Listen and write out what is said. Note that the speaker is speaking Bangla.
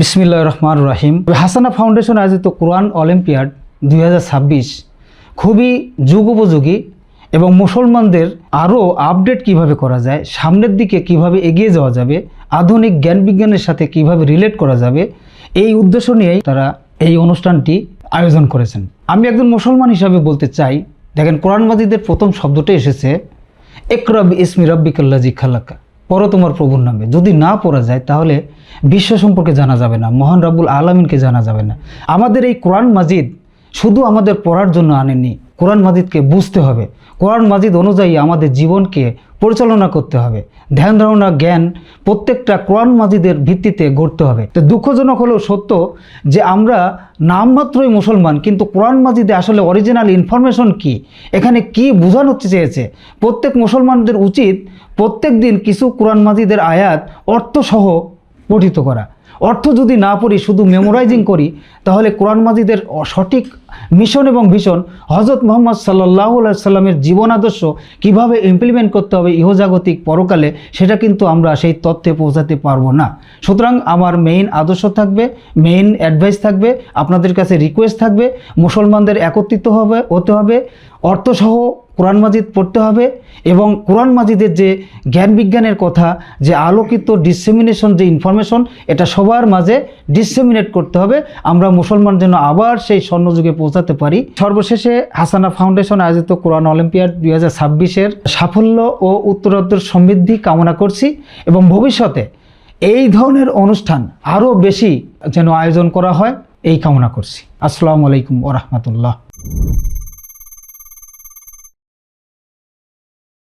বিসমিল্লা রহমান রাহিম। হাসানা ফাউন্ডেশন আয়োজিত কোরআন অলিম্পিয়াড দুই হাজার ছাব্বিশ খুবই যুগোপযোগী এবং মুসলমানদের আরও আপডেট কীভাবে করা যায়, সামনের দিকে কীভাবে এগিয়ে যাওয়া যাবে, আধুনিক জ্ঞান বিজ্ঞানের সাথে কীভাবে রিলেট করা যাবে, এই উদ্দেশ্য নিয়েই তারা এই অনুষ্ঠানটি আয়োজন করেছেন। আমি একজন মুসলমান হিসাবে বলতে চাই, দেখেন কোরআন মাজিদের প্রথম শব্দটা এসেছে একরব ইসমি রব্বিকাল্লাজি খালাক্কা পড়ো তোমার প্রভুর নামে। যদি না পড়া যায়, তাহলে বিশ্ব সম্পর্কে জানা যাবে না, মহান রাবুল আলমিনকে জানা যাবে না। আমাদের এই কোরআন মাজিদ শুধু আমাদের পড়ার জন্য আনেনি কোরআন মাজিদকে বুঝতে হবে। কোরআন মাজিদ অনুযায়ী আমাদের জীবনকে পরিচালনা করতে হবে। ধ্যান, ধারণা, জ্ঞান প্রত্যেকটা কোরআন মাজিদের ভিত্তিতে গড়তে হবে। তো দুঃখজনক হলেও সত্য যে আমরা নামমাত্রই মুসলমান, কিন্তু কোরআন মাজিদে আসলে অরিজিনাল ইনফরমেশন কি? এখানে কি বোঝানো চেয়েছে? প্রত্যেক মুসলমানদের উচিত প্রত্যেক দিন কিছু কোরআন মাজিদের আয়াত, অর্থসহ পঠিত করা। অর্থ যদি না পড়ি, শুধু মেমোরাইজিং করি, তাহলে কোরআন মাজিদের সঠিক মিশন এবং ভীষণ হজরত মোহাম্মদ সাল্লাহ সাল্লামের জীবন আদর্শ কীভাবে ইমপ্লিমেন্ট করতে হবে ইহজাগতিক পরকালে, সেটা কিন্তু আমরা সেই তথ্যে পৌঁছাতে পারব না। সুতরাং আমার মেইন আদর্শ থাকবে মেইন অ্যাডভাইস থাকবে, আপনাদের কাছে রিকোয়েস্ট থাকবে, মুসলমানদের একত্রিত হবে, হতে হবে। অর্থসহ কোরআন মাজিদ পড়তে হবে এবং কোরআন মাজিদের যে জ্ঞান বিজ্ঞানের কথা, যে আলোকিত ডিসেমিনেশন যে ইনফরমেশন এটা সবার মাঝে ডিসেমিনেট করতে হবে। আমরা মুসলমান যেন আবার সেই স্বর্ণযুগে পৌঁছাতে পারি। সর্বশেষে হাসানা ফাউন্ডেশন আয়োজিত কোরআন অলিম্পিয়াড দুই হাজার ছাব্বিশের সাফল্য ও উত্তরোত্তর সমৃদ্ধি কামনা করছি এবং ভবিষ্যতে এই ধরনের অনুষ্ঠান আরও বেশি যেন আয়োজন করা হয়, এই কামনা করছি। আসসালামু আলাইকুম ওরহমতুল্লাহ